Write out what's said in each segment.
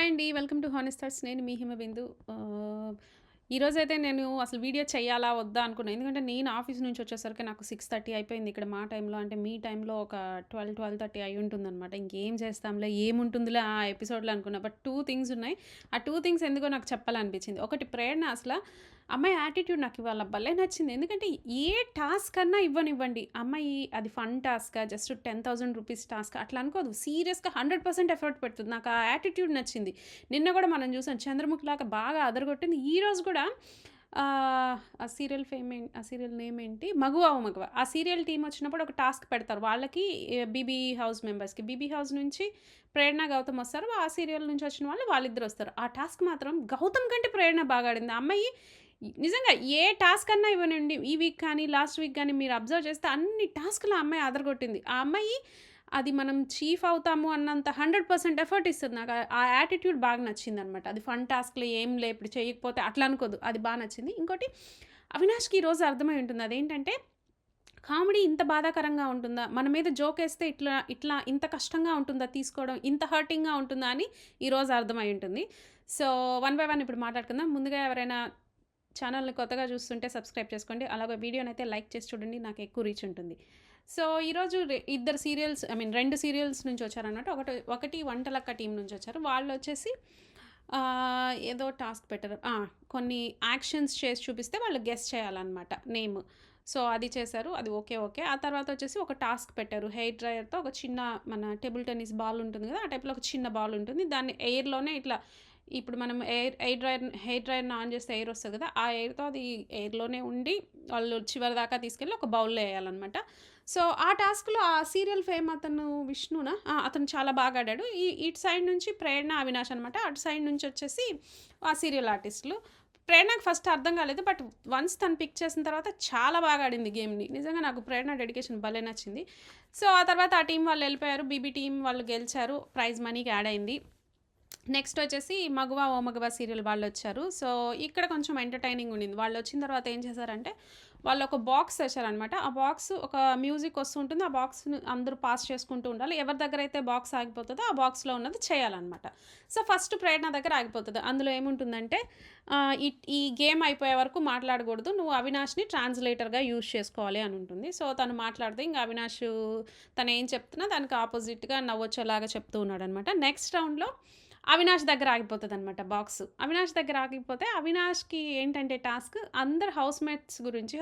Hi అండి. Welcome to honest thoughts. నేను మీ హిమబిందు. ఈరోజు ఈరోజైతే నేను అసలు వీడియో చేయాలా? వద్దా? అనుకున్నా. ఎందుకంటే నేను ఆఫీస్ నుంచి వచ్చేసరికి నాకు 6:30 అయిపోయింది. ఇక్కడ మా టైంలో అంటే మీ టైంలో ఒక ట్వెల్వ్ ట్వెల్వ్ థర్టీ అయి ఉంటుందన్నమాట ఇంకేం చేస్తాంలే, ఏముంటుందిలే ఆ ఎపిసోడ్‌లో అనుకున్నా. బట్ టూ థింగ్స్ ఉన్నాయి. ఆ టూ థింగ్స్ ఎందుకో నాకు చెప్పాలనిపించింది. ఒకటి ప్రేరణ అసలు అమ్మాయి యాటిట్యూడ్ నాకు ఇవాళ భలే నచ్చింది. ఎందుకంటే ఏ టాస్క్ అన్నా ఇవ్వనివ్వండి. అమ్మాయి అది fun task just 10,000 rupees task అట్లా అనుకోదు. సీరియస్‌గా 100% ఎఫర్ట్ పెడుతుంది. నాకు ఆ యాటిట్యూడ్ నచ్చింది. నిన్న కూడా మనం చూసాం 'చంద్రముఖిలాగా' బాగా అదరగొట్టింది. ఈరోజు కూడా ఆ సీరియల్ ఫేమ్ ఆ సీరియల్ నేమ్ ఏంటి? 'మగువ మగువ' ఆ సీరియల్ టీమ్ వచ్చినప్పుడు ఒక టాస్క్ పెడతారు. వాళ్ళకి బీబీ హౌస్ మెంబర్స్‌కి. బీబీ హౌస్ నుంచి ప్రేరణ, గౌతమ్ వస్తారు. ఆ సీరియల్ నుంచి వచ్చిన వాళ్ళు వాళ్ళిద్దరు వస్తారు. ఆ టాస్క్ మాత్రం గౌతమ్ కంటే ప్రేరణ బాగా ఆడింది. ఆ అమ్మాయి నిజంగా ఏ టాస్క్ అన్నా ఇవ్వనండి ఈ వీక్ కానీ, లాస్ట్ వీక్ కానీ మీరు అబ్జర్వ్ చేస్తే అన్ని టాస్క్లు ఆ అమ్మాయి అదరగొట్టింది. ఆ అమ్మాయి అది మనం చీఫ్ అవుతాము అన్నంత 100% ఎఫర్ట్ ఇస్తుంది నాకు ఆ యాటిట్యూడ్ బాగా నచ్చింది అనమాట అది ఫన్ టాస్క్‌లు ఏంలే ఇప్పుడు చేయకపోతే అట్లా అనుకోదు. అది బాగా నచ్చింది. ఇంకోటి అవినాష్‌కి ఈరోజు అర్థమై ఉంటుంది. అదేంటంటే కామెడీ ఇంత బాధాకరంగా ఉంటుందా? మన మీద జోకేస్తే ఇట్లా ఇట్లా ఇంత కష్టంగా ఉంటుందా తీసుకోవడం? ఇంత హర్టింగ్‌గా ఉంటుందా? అని ఈరోజు అర్థమై ఉంటుంది. సో, వన్ బై వన్ ఇప్పుడు మాట్లాడుకుందాం. ముందుగా ఎవరైనా ఛానల్‌ని కొత్తగా చూస్తుంటే సబ్స్క్రైబ్ చేసుకోండి. అలాగే వీడియోనైతే లైక్ చేసి చూడండి. నాకు ఎక్కువ రీచ్ ఉంటుంది. సో, ఈరోజు ఇద్దరు సీరియల్స్ ఐ మీన్ రెండు సీరియల్స్ నుంచి వచ్చారన్నట్టు ఒకటి ఒకటి వంటలక్క టీమ్ నుంచి వచ్చారు. వాళ్ళు వచ్చేసి ఏదో టాస్క్ పెట్టారు. కొన్ని యాక్షన్స్ చేసి చూపిస్తే వాళ్ళు గెస్ట్ చేయాలన్నమాట నేమ్. సో, అది చేశారు. అది ఓకే. ఓకే. ఆ తర్వాత వచ్చేసి ఒక టాస్క్ పెట్టారు. హెయిర్ డ్రైయర్‌తో ఒక చిన్న మన టేబుల్ టెన్నిస్ బాల్ ఉంటుంది కదా! ఆ టైప్‌లో ఒక చిన్న బాల్ ఉంటుంది. దాన్ని ఎయిర్‌లోనే ఇట్లా ఇప్పుడు మనం ఎయిర్ ఎయిర్ డ్రైయర్ హెయిర్ డ్రైయర్‌ని ఆన్ చేస్తే ఎయిర్ వస్తుంది కదా! ఆ ఎయిర్‌తో అది ఎయిర్‌లోనే ఉండి వాళ్ళు చివరి దాకా తీసుకెళ్ళి ఒక బౌల్‌లో వేయాలన్నమాట సో, ఆ టాస్క్‌లో ఆ సీరియల్ ఫేమ్ అతను విష్ణునా? అతను చాలా బాగా ఆడాడు. ఈ ఇటు సైడ్ నుంచి ప్రేరణ, అవినాష్ అనమాట. అటు సైడ్ నుంచి వచ్చేసి ఆ సీరియల్ ఆర్టిస్టులు. ప్రేరణకు ఫస్ట్ అర్థం కాలేదు. బట్ వన్స్ తను పిక్ చేసిన తర్వాత చాలా బాగా ఆడింది గేమ్‌ని. నిజంగా నాకు ప్రేరణ డెడికేషన్ భలే నచ్చింది. సో, ఆ తర్వాత ఆ టీం వాళ్ళు వెళ్ళిపోయారు బీబీ టీం వాళ్ళు గెలిచారు. ప్రైజ్ మనీకి యాడ్ అయింది. నెక్స్ట్ వచ్చేసి మగువా ఓ మగవా సీరియల్ వాళ్ళొచ్చారు. సో, ఇక్కడ కొంచెం ఎంటర్‌టైనింగ్ ఉండింది. వాళ్ళు వచ్చిన తర్వాత ఏం చేశారంటే వాళ్ళు ఒక బాక్స్ తెచ్చారనమాట. ఆ బాక్స్ ఒక మ్యూజిక్ వస్తుంటుంది. ఆ బాక్స్‌ని అందరూ పాస్ చేసుకుంటూ ఉండాలి. ఎవరి దగ్గర అయితే బాక్స్ ఆగిపోతుందో ఆ బాక్స్‌లో ఉన్నది చేయాలనమాట. సో, ఫస్ట్ ప్రేరణ దగ్గర ఆగిపోతుంది అందులో ఏముంటుందంటే ఈ ఈ గేమ్ అయిపోయే వరకు మాట్లాడకూడదు. నువ్వు అవినాష్‌ని ట్రాన్స్‌లేటర్‌గా యూజ్ చేసుకోవాలి అని ఉంటుంది. సో, తను మాట్లాడితే ఇంకా అవినాష్ తను ఏం చెప్తున్నా దానికి ఆపోజిట్‌గా నవ్వొచ్చేలాగా చెప్తూ ఉన్నాడనమాట. నెక్స్ట్ రౌండ్‌లో అవినాష్ దగ్గర ఆగిపోతుంది అనమాట బాక్స్. అవినాష్ దగ్గర ఆగిపోతే అవినాష్‌కి ఏంటంటే టాస్క్ అందరు హౌస్‌మేట్స్ గురించి,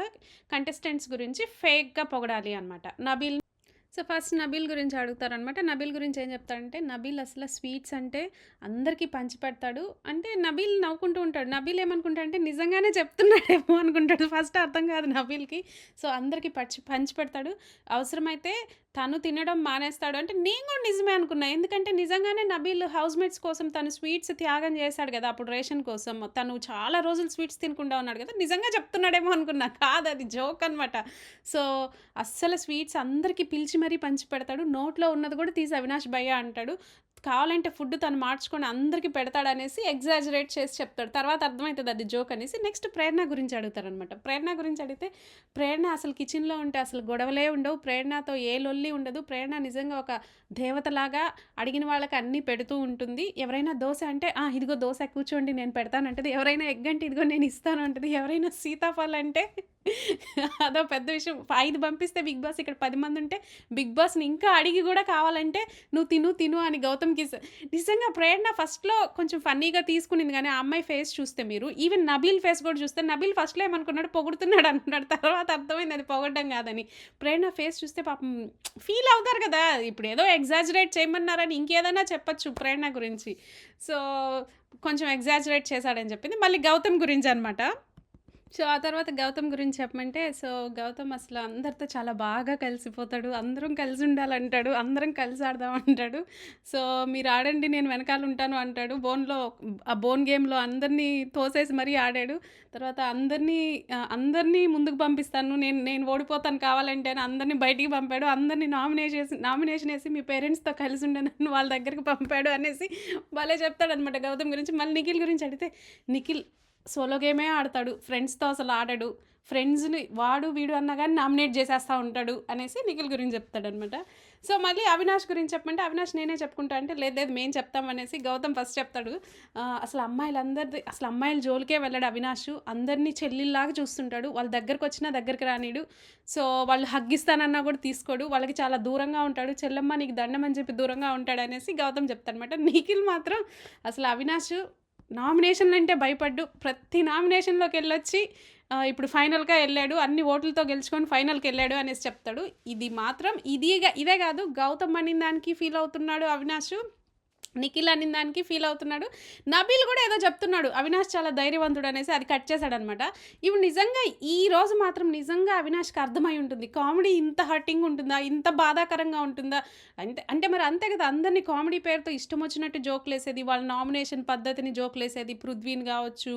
కంటెస్టెంట్స్ గురించి ఫేక్‌గా పొగడాలి అనమాట. నబీల్ సో, ఫస్ట్ నబీల్ గురించి అడుగుతారనమాట. నబీల్ గురించి ఏం చెప్తాడంటే నబీల్ అసలు స్వీట్స్ అంటే అందరికీ పంచిపెడతాడు. అంటే నబీల్ నవ్వుకుంటూ ఉంటాడు. నబీల్ ఏమనుకుంటాడంటే నిజంగానే చెప్తున్నాడేమో అనుకుంటాడు. ఫస్ట్ అర్థం కాదు నబీల్‌కి. సో, అందరికీ పచ్చి పంచిపెడతాడు. అవసరమైతే తను తినడం మానేస్తాడు. అంటే నేను కూడా నిజమే అనుకున్నా. ఎందుకంటే నిజంగానే నబీల్ హౌస్‌మేట్స్ కోసం తను స్వీట్స్ త్యాగం చేశాడు కదా! అప్పుడు రేషన్ కోసం. తను చాలా రోజులు స్వీట్స్ తినకుండా ఉన్నాడు కదా! నిజంగా చెప్తున్నాడేమో అనుకున్నా. కాదు అది జోక్ అనమాట. సో, అస్సలు స్వీట్స్ అందరికీ పిలిచి మరీ పంచిపెడతాడు. నోట్లో ఉన్నది కూడా తీసి అవినాష్ భయ్య అంటాడు. కావాలంటే ఫుడ్ తను మార్చుకొని అందరికీ పెడతాడనేసి ఎగ్జాజరేట్ చేసి చెప్తాడు. తర్వాత అర్థమవుతుంది అది జోక్ అనేసి. నెక్స్ట్ ప్రేరణ గురించి అడుగుతారనమాట. ప్రేరణ గురించి అడిగితే ప్రేరణ అసలు కిచెన్‌లో ఉంటే అసలు గొడవలే ఉండవు. ప్రేరణతో ఏ లొల్లి ఉండదు. ప్రేరణ నిజంగా ఒక దేవతలాగా అడిగిన వాళ్ళకి అన్నీ పెడుతూ ఉంటుంది. ఎవరైనా దోశ అంటే ఇదిగో దోశ కూర్చోండి నేను పెడతానంటది. ఎవరైనా ఎగ్ అంటే ఇదిగో నేను ఇస్తాను అంటది. ఎవరైనా సీతాఫలం అంటే అదో పెద్ద విషయం. ఐదు పంపిస్తే బిగ్ బాస్ ఇక్కడ పది మంది ఉంటే బిగ్ బాస్‌ని ఇంకా అడిగి కూడా కావాలంటే నువ్వు తిను తిను అని గౌతమ్‌కి నిజంగా ప్రేరణ ఫస్ట్‌లో కొంచెం ఫన్నీగా తీసుకునింది కానీ ఆ అమ్మాయి ఫేస్ చూస్తే మీరు ఈవెన్ నబీల్ ఫేస్ కూడా చూస్తే నబీల్ ఫస్ట్‌లో ఏమనుకున్నాడు పొగుడుతున్నాడు అనుకున్నాడు. తర్వాత అర్థమైంది అది పొగడడం కాదని. ప్రేరణ ఫేస్ చూస్తే పాపం ఫీల్ అవుతారు కదా! ఇప్పుడు ఏదో ఎగ్జాజరేట్ చేయమన్నారని ఇంకేదైనా చెప్పొచ్చు ప్రేరణ గురించి. సో, కొంచెం ఎగ్జాజరేట్ చేశాడని చెప్పింది. మళ్ళీ గౌతమ్ గురించి అనమాట. సో, ఆ తర్వాత గౌతమ్ గురించి చెప్పమంటే సో, గౌతమ్ అసలు అందరితో చాలా బాగా కలిసిపోతాడు. అందరం కలిసి ఉండాలంటాడు. అందరం కలిసి ఆడదాం అంటాడు. సో, మీరు ఆడండి నేను వెనకాల ఉంటాను అంటాడు. బోన్‌లో ఆ బోన్ గేమ్‌లో అందరినీ తోసేసి మరీ ఆడాడు. తర్వాత అందరినీ అందరినీ ముందుకు పంపిస్తాను. నేను నేను ఓడిపోతాను కావాలంటే అని అందరినీ బయటికి పంపాడు. అందరిని నామినేట్ చేసి నామినేషన్ వేసి మీ పేరెంట్స్‌తో కలిసి ఉండనని వాళ్ళ దగ్గరికి పంపాడు అనేసి భలే చెప్తాడనమాట గౌతమ్ గురించి. మళ్ళీ నిఖిల్ గురించి అడిగితే నిఖిల్ సోలో గేమే ఆడతాడు. ఫ్రెండ్స్‌తో అసలు ఆడడు. ఫ్రెండ్స్‌ని వాడు, వీడు అన్నా కానీ నామినేట్ చేసేస్తా ఉంటాడు అనేసి నిఖిల్ గురించి చెప్తాడనమాట. సో, మళ్ళీ అవినాష్ గురించి చెప్పమంటే, అవినాష్ నేనే చెప్పుకుంటా అంటే, లేదు లేదు మేము చెప్తాం అనేసి గౌతమ్ ఫస్ట్ చెప్తాడు. అసలు అమ్మాయిలందరిది అసలు అమ్మాయిల జోలికే వెళ్ళాడు అవినాష్. అందరిని చెల్లిలాగా చూస్తుంటాడు. వాళ్ళ దగ్గరకొచ్చినా దగ్గరికి రానిడు సో, వాళ్ళు హగ్గిస్తానన్నా కూడా తీసుకోడు. వాళ్ళకి చాలా దూరంగా ఉంటాడు. చెల్లమ్మ నీకు దండం అని చెప్పి దూరంగా ఉంటాడనేసి గౌతమ్ చెప్తానమాట నిఖిల్ మాత్రం అసలు అవినాష్ నామినేషన్‌లంటే భయపడ్డు. ప్రతి నామినేషన్లోకి వెళ్ళొచ్చి ఇప్పుడు ఫైనల్‌గా వెళ్ళాడు అన్ని ఓట్లతో గెలుచుకొని ఫైనల్కి వెళ్ళాడు అనేసి చెప్తాడు. ఇది మాత్రం ఇది ఇదే కాదు గౌతమ్ అనిన దానికి ఫీల్ అవుతున్నాడు అవినాష్. నిఖిల్ అని దానికి ఫీల్ అవుతున్నాడు. నబీల్ కూడా ఏదో చెప్తున్నాడు. అవినాష్ చాలా ధైర్యవంతుడు అనేసి అది కట్ చేశాడనమాట. ఇప్పుడు నిజంగా ఈ రోజు మాత్రం నిజంగా అవినాష్‌కి అర్థమై ఉంటుంది. కామెడీ ఇంత హర్టింగ్ ఉంటుందా? ఇంత బాధాకరంగా ఉంటుందా? అంటే అంటే మరి అంతే కదా! అందరిని కామెడీ పేరుతో ఇష్టం వచ్చినట్టు జోకులేసేది. వాళ్ళ నామినేషన్ పద్ధతిని జోకులేసేది. పృథ్వీని కావచ్చు,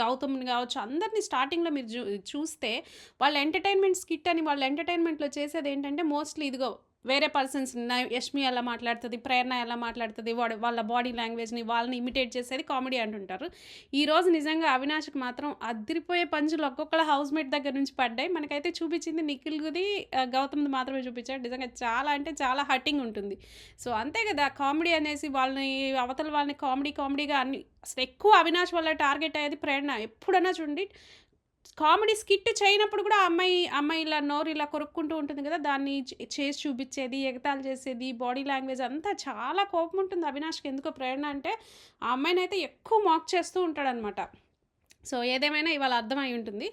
గౌతమ్‌ని కావచ్చు అందరిని స్టార్టింగ్‌లో మీరు చూస్తే వాళ్ళ ఎంటర్‌టైన్‌మెంట్ స్కిట్ అని వాళ్ళ ఎంటర్‌టైన్‌మెంట్‌లో చేసేది ఏంటంటే మోస్ట్‌లీ ఇదిగో వేరే పర్సన్స్ యష్మి ఎలా మాట్లాడుతుంది ప్రేరణ ఎలా మాట్లాడుతుంది వాడు వాళ్ళ బాడీ లాంగ్వేజ్‌ని వాళ్ళని ఇమిటేట్ చేసేది కామెడీ అంటుంటారు. ఈరోజు నిజంగా అవినాష్‌కి మాత్రం అదిరిపోయే పంచులు ఒక్కొక్కళ్ళ హౌస్ మేట్ దగ్గర నుంచి పడ్డాయి. మనకైతే చూపించింది నిఖిల్‌ది గౌతమ్‌ది మాత్రమే చూపించాడు. నిజంగా చాలా అంటే చాలా హర్టింగ్ ఉంటుంది. సో, అంతే కదా! కామెడీ అనేసి వాళ్ళని అవతల వాళ్ళని కామెడీ కామెడీగా అన్ని అసలు ఎక్కువ అవినాష్ వల్ల టార్గెట్ అయ్యేది ప్రేరణ. ఎప్పుడన్నా చూడండి కామెడీ స్కిట్ చేయనప్పుడు కూడా అమ్మాయి అమ్మాయి ఇలా నోరు ఇలా కొరుక్కుంటూ ఉంటుంది కదా! దాన్ని చే చేసి చూపించేది, ఎగతాళి చేసేది, బాడీ లాంగ్వేజ్ అంతా చాలా కోపం ఉంటుంది అవినాష్‌కి ఎందుకో ప్రేరణ అంటే ఆ అమ్మాయినైతే ఎక్కువ మాక్ చేస్తూ ఉంటాడనమాట. సో, ఏదేమైనా ఇవాళ అర్థమై ఉంటుంది.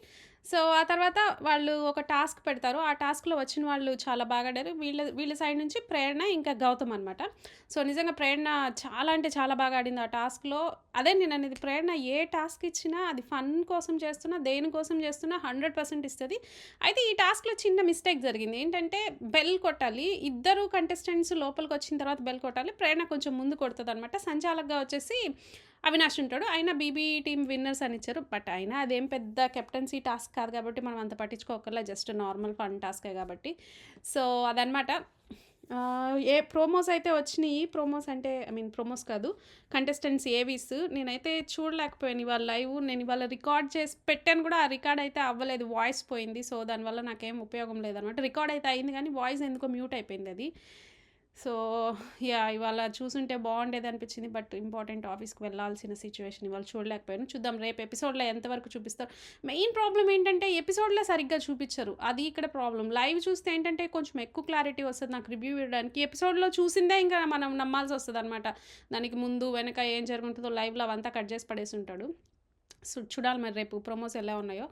సో, ఆ తర్వాత వాళ్ళు ఒక టాస్క్ పెడతారు. ఆ టాస్క్‌లో వచ్చిన వాళ్ళు చాలా బాగా ఆడారు. వీళ్ళ వీళ్ళ సైడ్ నుంచి ప్రేరణ ఇంకా గౌతమ్ అనమాట. సో, నిజంగా ప్రేరణ చాలా అంటే చాలా బాగా ఆడింది ఆ టాస్క్‌లో. అదే నేను అనేది ప్రేరణ ఏ టాస్క్ ఇచ్చినా అది ఫన్ కోసం చేస్తున్నా, దేనికోసం చేస్తున్నా హండ్రెడ్ పర్సెంట్ ఇస్తుంది అయితే ఈ టాస్క్‌లో చిన్న మిస్టేక్ జరిగింది. ఏంటంటే బెల్ కొట్టాలి. ఇద్దరు కంటెస్టెంట్స్ లోపలికి వచ్చిన తర్వాత బెల్ కొట్టాలి. ప్రేరణ కొంచెం ముందు కొడుతుంది అనమాట సంచాలకగా వచ్చేసి అవినాష్ ఉంటాడు. అయినా బీబీ టీమ్ విన్నర్స్ అని ఇచ్చారు. బట్ అయినా అదేం పెద్ద కెప్టెన్సీ టాస్క్ కాదు కాబట్టి మనం అంత పట్టించుకోకర్లా జస్ట్ నార్మల్ ఫన్ టాస్కే కాబట్టి. సో, అదనమాట. ఏ ప్రోమోస్ అయితే వచ్చినాయి ప్రోమోస్ అంటే ఐ మీన్ ప్రోమోస్ కాదు. కంటెస్టెంట్స్ ఏవీస్ నేనైతే చూడలేకపోయాను ఇవాళ లైవ్. నేను ఇవాళ రికార్డ్ చేసి పెట్టాను కూడా ఆ రికార్డ్ అయితే అవ్వలేదు. వాయిస్ పోయింది. సో, దానివల్ల నాకేం ఉపయోగం లేదనమాట. రికార్డ్ అయితే అయింది కానీ వాయిస్ ఎందుకో మ్యూట్ అయిపోయింది అది. సో, యా ఇవాళ చూసుంటే బాగుండేది అనిపించింది. బట్ ఇంపార్టెంట్ ఆఫీస్‌కి వెళ్ళాల్సిన సిచ్యువేషన్ ఇవాళ చూడలేకపోయాను. చూద్దాం రేపు ఎపిసోడ్‌లో ఎంతవరకు చూపిస్తారు. మెయిన్ ప్రాబ్లం ఏంటంటే ఎపిసోడ్‌లో సరిగ్గా చూపించరు. అది ఇక్కడ ప్రాబ్లమ్. లైవ్ చూస్తే ఏంటంటే కొంచెం ఎక్కువ క్లారిటీ వస్తుంది నాకు రివ్యూ ఇవ్వడానికి. ఎపిసోడ్‌లో చూసిందే ఇంకా మనం నమ్మాల్సి వస్తుంది అనమాట దానికి ముందు, వెనక ఏం జరుగుతుందో లైవ్‌లో అవంతా కట్ చేసి పడేసి ఉంటాడు చూడాలి మరి రేపు ప్రోమోస్ ఎలా ఉన్నాయో.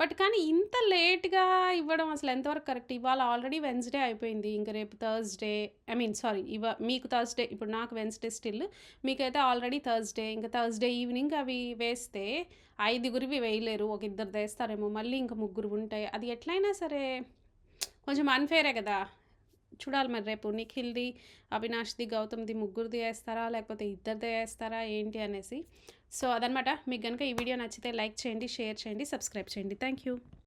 బట్ కానీ ఇంత లేట్‌గా ఇవ్వడం అసలు ఎంతవరకు కరెక్ట్? ఇవాళ ఆల్రెడీ వెన్స్‌డే అయిపోయింది. ఇంక రేపు థర్స్‌డే ఐ మీన్ సారీ ఇవ మీకు థర్స్‌డే ఇప్పుడు నాకు వెన్స్‌డే స్టిల్. మీకైతే ఆల్రెడీ థర్స్‌డే. ఇంకా థర్స్‌డే ఈవినింగ్ అవి వేస్తే ఐదుగురివి వేయలేరు. ఒక ఇద్దరు వేస్తారేమో మళ్ళీ ఇంక ముగ్గురు ఉంటాయి. అది ఎట్లైనా సరే కొంచెం అన్ఫేరే కదా! చూడాలి మరి రేపు నిఖిల్‌ది, అవినాష్‌ది, గౌతమ్‌ది ముగ్గురిది వేస్తారా లేకపోతే ఇద్దరిది వేస్తారా ఏంటి అనేసి. సో, అదనమాట. మీకు కనుక ఈ వీడియో నచ్చితే లైక్ చేయండి, షేర్ చేయండి, సబ్స్క్రైబ్ చేయండి. Thank you.